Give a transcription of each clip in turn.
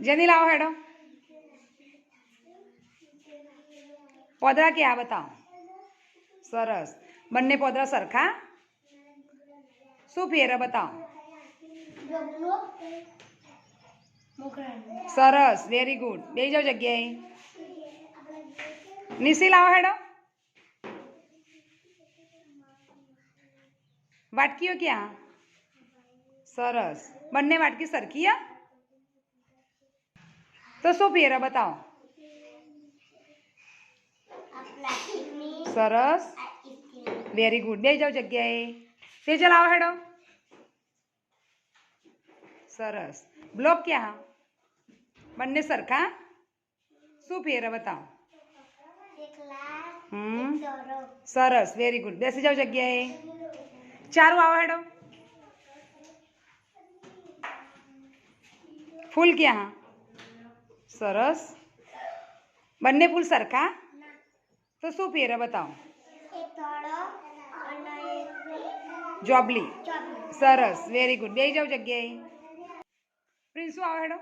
જેની લાવો હેડો. પોદરા કે આ બતાવો? સરસ. બંને પોદરા સરખા? શું ફેર બતાવો? સરસ. વેરી ગુડ બે જાઓ જગ્યાએ. નિશી લાવો હેડો. વાટકીઓ ક્યાં? સરસ. બંને વાટકી સરખી, હે? તો શું ફેર બતાવો? સરસ. વેરી ગુડ બે જાઓ જગ્યાએ. તે ચલાવો હેડો. સરસ. બ્લોક ક્યાં બંને સરખા? શું ફેર બતાવો? હમ. સરસ. વેરી ગુડ બેસી જાઓ જગ્યાએ. ચારું આવો હેડો. ફૂલ ક્યાં સરસ. બંને ફૂલ સરખા? તો શું ફેર બતાવો? જોબલી. સરસ. વેરી ગુડ બેસી જાવ જગ્યાએ. પ્રિન્સ શું આવે હેડો?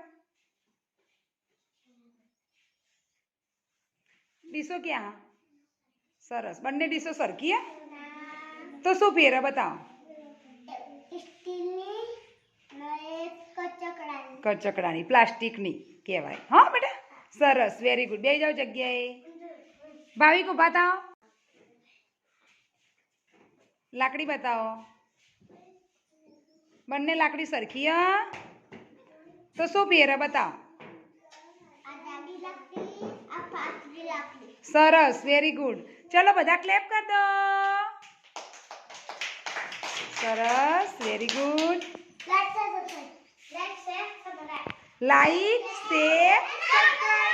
ડીશો ક્યાં? સરસ. બંને ડીશો સરખી હે? તો શું ફેર બતાવો? કચકડાની પ્લાસ્ટિકની. કહેવાય. હા, બેટા? સરસ વેરી ગુડ બે જાઓ જગ્યાએ. ભાવિક ઊભા થાઓ. લાકડી બતાવો. બંને લાકડી સરખી, હે? તો શું ફેર બતાવો? સરસ વેરી ગુડ ચલો, બધા ક્લેપ કર સરસ very good like, say. subscribe.